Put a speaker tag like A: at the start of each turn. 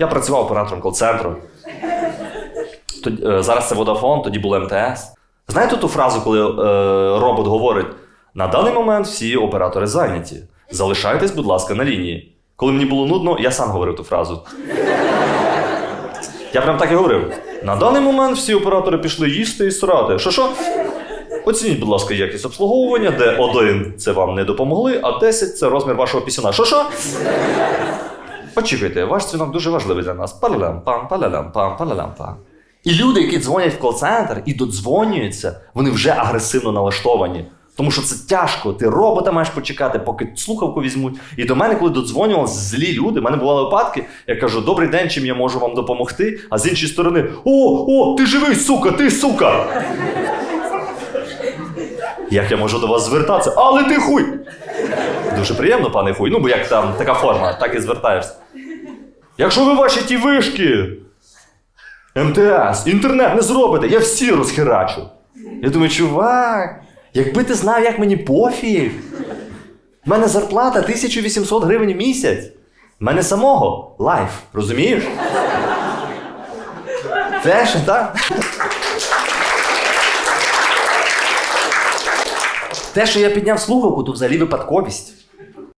A: Я працював оператором кол-центру. Е, зараз це Vodafone, тоді було МТС. Знаєте ту фразу, коли е, робот говорить: на даний момент всі оператори зайняті. Залишайтесь, будь ласка, на лінії. Коли мені було нудно, я сам говорив ту фразу. Я прям так і говорив. На даний момент всі оператори пішли їсти і срати. Що що? Оцініть, будь ласка, якість обслуговування, де один це вам не допомогли, а 10 це розмір вашого пісюна. Що що? Очікуйте, ваш дзвінок дуже важливий для нас. Палалям пам, палалям пам, палалям пам. І люди, які дзвонять в кол-центр і додзвонюються, вони вже агресивно налаштовані. Тому що це тяжко. Ти робота маєш почекати, поки слухавку візьмуть. І до мене, коли додзвонювалися злі люди, в мене бували випадки, я кажу: добрий день, чим я можу вам допомогти? А з іншої сторони, о, о, ти живий, сука, ти сука. Як я можу до вас звертатися? Але ти хуй! Дуже приємно, пане хуй. Ну, бо як там така форма, так і звертаєшся. Якщо ви ваші ті вишки, МТС, інтернет не зробите, я всі розхерачу. Я думаю, чувак, якби ти знав, як мені пофіг. У мене зарплата 1800 гривень в місяць. У мене самого лайф, розумієш? Теж, так? Те, що я підняв слухавку, то взагалі випадковість.